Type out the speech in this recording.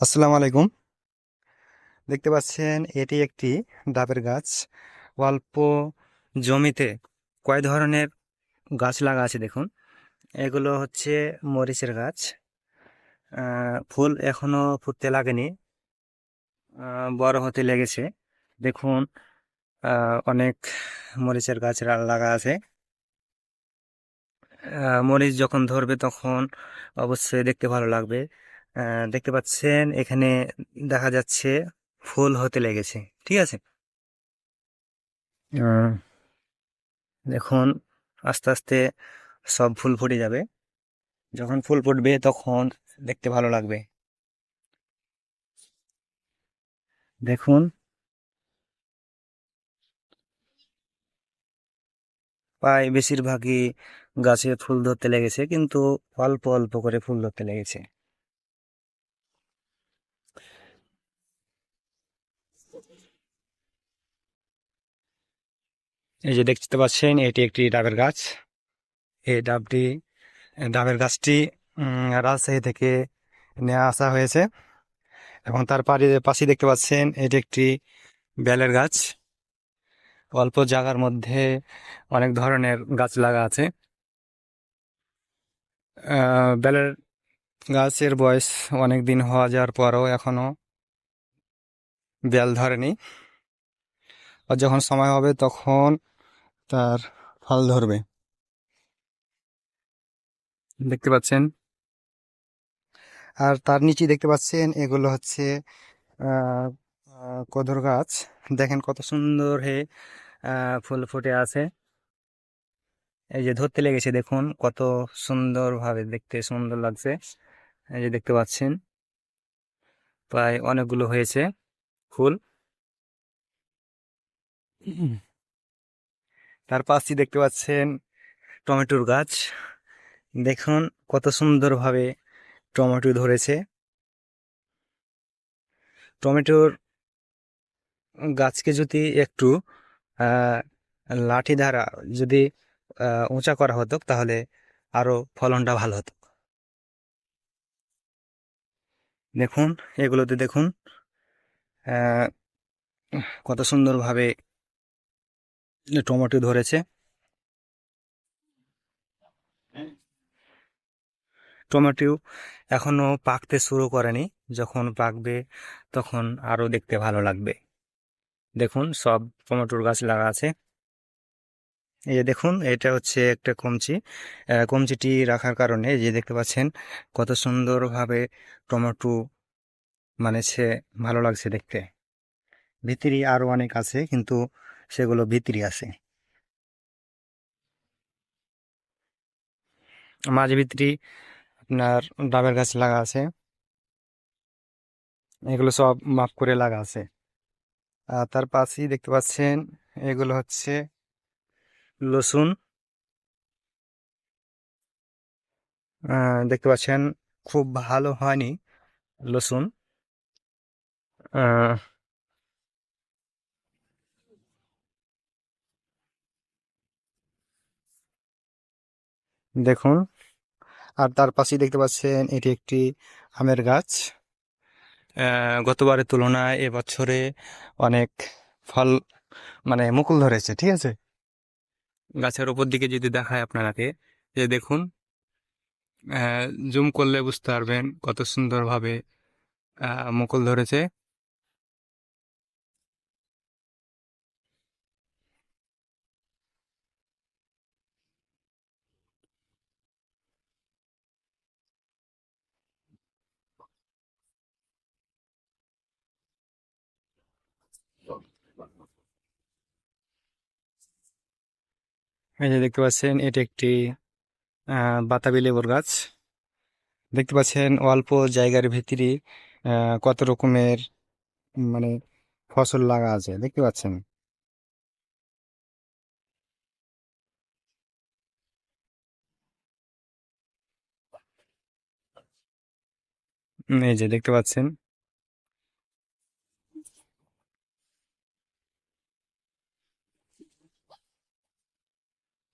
আসসালামু আলাইকুম। দেখতে পাচ্ছেন, এটি একটি ডাবের গাছ। অল্প জমিতে কয় ধরনের গাছ লাগা আছে দেখুন। এগুলো হচ্ছে মরিচের গাছ। ফুল এখনও ফুটতে লাগেনি। বড় হতে লেগেছে। দেখুন অনেক মরিচের গাছ লাগা আছে। মরিচ যখন ধরবে তখন অবশ্যই দেখতে ভালো লাগবে। দেখতে পাচ্ছেন এখানে দেখা যাচ্ছে ফুল হতে লেগেছে ঠিক আছে? দেখুন আস্তে আস্তে সব ফুল ফুটে যাবে। যখন ফুল ফুটবে তখন দেখতে ভালো লাগবে। দেখুন। প্রায় বেশিরভাগই গাছে ফুল ধরতে লেগেছে কিন্তু অল্প অল্প করে ফুল ধরতে লেগেছে। এই যে দেখতে পাচ্ছেন, এটি একটি ডাবের গাছ। এই ডাবটি ডাবের গাছটি রাজশাহী থেকে নিয়ে আসা হয়েছে। এবং তার পাড়ে পাশে দেখতে পাচ্ছেন, এটি একটি বেলের গাছ। অল্প জায়গার মধ্যে অনেক ধরনের গাছ লাগা আছে। বেলের গাছের বয়স অনেক দিন হওয়া যাওয়ার পরও এখনও বেল ধরেনি। আর যখন সময় হবে তখন তার ফল ধরবে। দেখতে পাচ্ছেন? আর তার নিচে দেখতে পাচ্ছেন এগুলো হচ্ছে কদর গাছ। দেখেন কত সুন্দর হে ফুল ফুটে আছে। এই যে ধরতে লেগেছে দেখুন কত সুন্দরভাবে দেখতে সুন্দর লাগছে। এই যে দেখতে পাচ্ছেন প্রায় অনেকগুলো হয়েছে ফুল। তার পাশে দেখতে পাচ্ছেন টমেটোর গাছ। দেখুন কত সুন্দরভাবে টমেটো ধরেছে। টমেটোর গাছকে যদি একটু লাঠি দ্বারা যদি উঁচা করা হতো তাহলে আরও ফলনটা ভালো হতো। দেখুন, এগুলোতে দেখুন কত সুন্দরভাবে টমেটো ধরেছে। টমেটো এখনও পাকতে শুরু করেনি। যখন পাকবে তখন আরও দেখতে ভালো লাগবে। দেখুন, সব টমেটোর গাছ লাগা আছে। এই যে দেখুন, এটা হচ্ছে একটা কমচি। কমচিটি রাখার কারণে যে দেখতে পাচ্ছেন, কত সুন্দরভাবে টমেটো মানে সে ভালো লাগছে দেখতে। ভিতরি আরও অনেক আছে, কিন্তু সেগুলো ভিতরে আছে। মাঝে ভিতরে আপনার ডাবের গাছ লাগা আছে। এগুলো সব মাপ করে লাগা আছে। আর তার পাশেই দেখতে পাচ্ছেন, এগুলো হচ্ছে লসুন। দেখতে পাচ্ছেন, খুব ভালো হয়নি লসুন। দেখুন। আর তার পাশেই দেখতে পাচ্ছেন এটি একটি আমের গাছ। গতবারের তুলনায় এবছরে অনেক ফল মানে মুকুল ধরেছে, ঠিক আছে? গাছের উপর দিকে যদি দেখায় আপনারাকে যে দেখুন জুম করলে বুঝতে পারবেন কত সুন্দরভাবে মুকুল ধরেছে। এই যে দেখতে পাচ্ছেন, এটি একটি বাতাবি লেবুর গাছ। দেখতে পাচ্ছেন, অল্প জায়গার ভিতরে কত রকমের মানে ফসল লাগা আছে, দেখতে পাচ্ছেন। এই যে দেখতে পাচ্ছেন